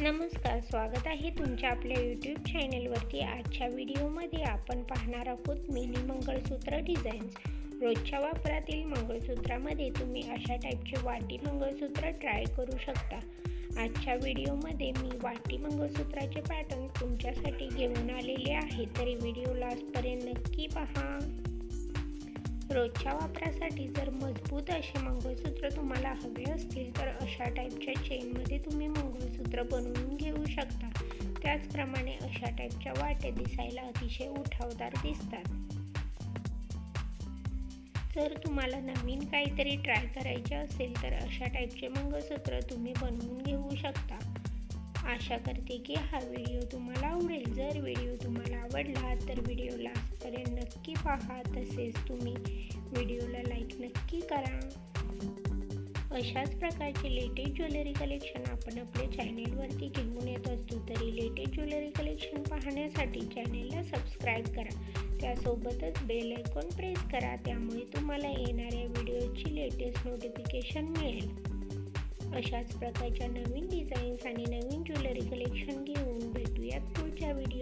नमस्कार स्वागत आहे तुमच्या आपल्या यूट्यूब चॅनेलवरती आजच्या व्हिडिओमध्ये आपण पाहणार आहोत मिनी मंगळसूत्र डिझाईन्स रोजच्या वापरातील मंगळसूत्रामध्ये तुम्ही अशा टाईपचे वाटी मंगळसूत्र ट्राय करू शकता. आजच्या व्हिडिओमध्ये मी वाटी मंगळसूत्राचे पॅटर्न तुमच्यासाठी घेऊन आलेले आहे. तरी व्हिडिओ लास्टपर्यंत नक्की पहा. रोजच्या वापरासाठी जर मजबूत असे मंगळसूत्र तुम्हाला हवे असतील तर अशा टाईपच्या चेनमध्ये तुम्ही मंगळसूत्र बनवून घेऊ शकता. त्याचप्रमाणे अशा टाईपच्या वाटे दिसायला अतिशय उठावदार दिसतात. जर तुम्हाला नवीन काहीतरी ट्राय करायचे असेल तर अशा टाईपचे मंगळसूत्र तुम्ही बनवून घेऊ शकता. आशा करते की हा व्हिडिओ तुम्हाला आवडेल. जर व्हिडिओ तुम्हाला आवडला तर व्हिडिओ लास्टपर्यंत नक्की पहा. तसेच तुम्ही व्हिडिओला लाईक नक्की करा. अशाच प्रकारचे लेटेस्ट ज्वेलरी कलेक्शन आपण आपल्या चॅनेलवरती घेऊन येत असतो तरी लेटेस्ट ज्वेलरी कलेक्शन पाहण्यासाठी चॅनेलला सबस्क्राईब करा. त्यासोबतच बेल आयकॉन प्रेस करा त्यामुळे तुम्हाला येणाऱ्या व्हिडिओची लेटेस्ट नोटिफिकेशन मिळेल. अशाच प्रकारच्या नवीन डिझाईन्स आणि नवीन ज्वेलरी कलेक्शन घेऊन भेटूयात पुढच्या व्हिडिओ